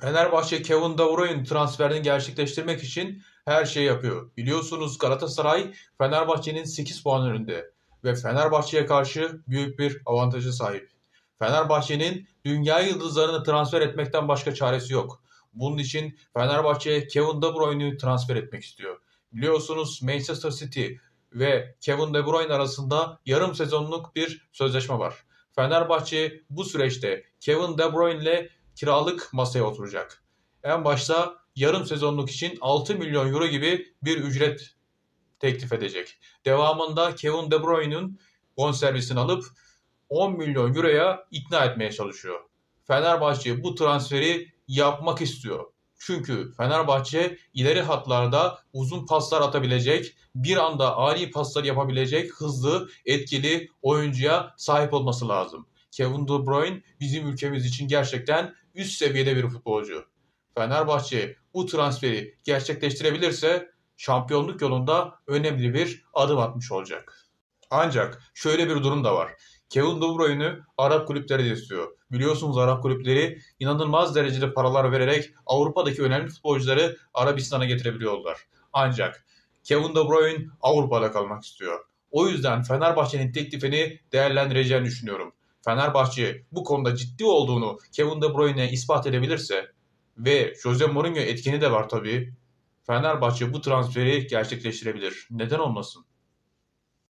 Fenerbahçe Kevin De Bruyne transferini gerçekleştirmek için her şeyi yapıyor. Biliyorsunuz Galatasaray Fenerbahçe'nin 8 puan önünde ve Fenerbahçe'ye karşı büyük bir avantajı sahip. Fenerbahçe'nin dünya yıldızlarını transfer etmekten başka çaresi yok. Bunun için Fenerbahçe Kevin De Bruyne'i transfer etmek istiyor. Biliyorsunuz Manchester City ve Kevin De Bruyne arasında yarım sezonluk bir sözleşme var. Fenerbahçe bu süreçte Kevin De Bruyne ile kiralık masaya oturacak. En başta yarım sezonluk için 6 milyon euro gibi bir ücret teklif edecek. Devamında Kevin De Bruyne'nin bonservisini alıp 10 milyon euroya ikna etmeye çalışıyor. Fenerbahçe bu transferi yapmak istiyor. Çünkü Fenerbahçe ileri hatlarda uzun paslar atabilecek, bir anda ani paslar yapabilecek hızlı, etkili oyuncuya sahip olması lazım. Kevin De Bruyne bizim ülkemiz için gerçekten üst seviyede bir futbolcu. Fenerbahçe bu transferi gerçekleştirebilirse şampiyonluk yolunda önemli bir adım atmış olacak. Ancak şöyle bir durum da var. Kevin De Bruyne'ü Arap kulüpleri de istiyor. Biliyorsunuz Arap kulüpleri inanılmaz derecede paralar vererek Avrupa'daki önemli futbolcuları Arabistan'a getirebiliyorlar. Ancak Kevin De Bruyne Avrupa'da kalmak istiyor. O yüzden Fenerbahçe'nin teklifini değerlendireceğini düşünüyorum. Fenerbahçe bu konuda ciddi olduğunu Kevin De Bruyne'e ispat edebilirse ve Jose Mourinho etkeni de var tabii. Fenerbahçe bu transferi gerçekleştirebilir. Neden olmasın?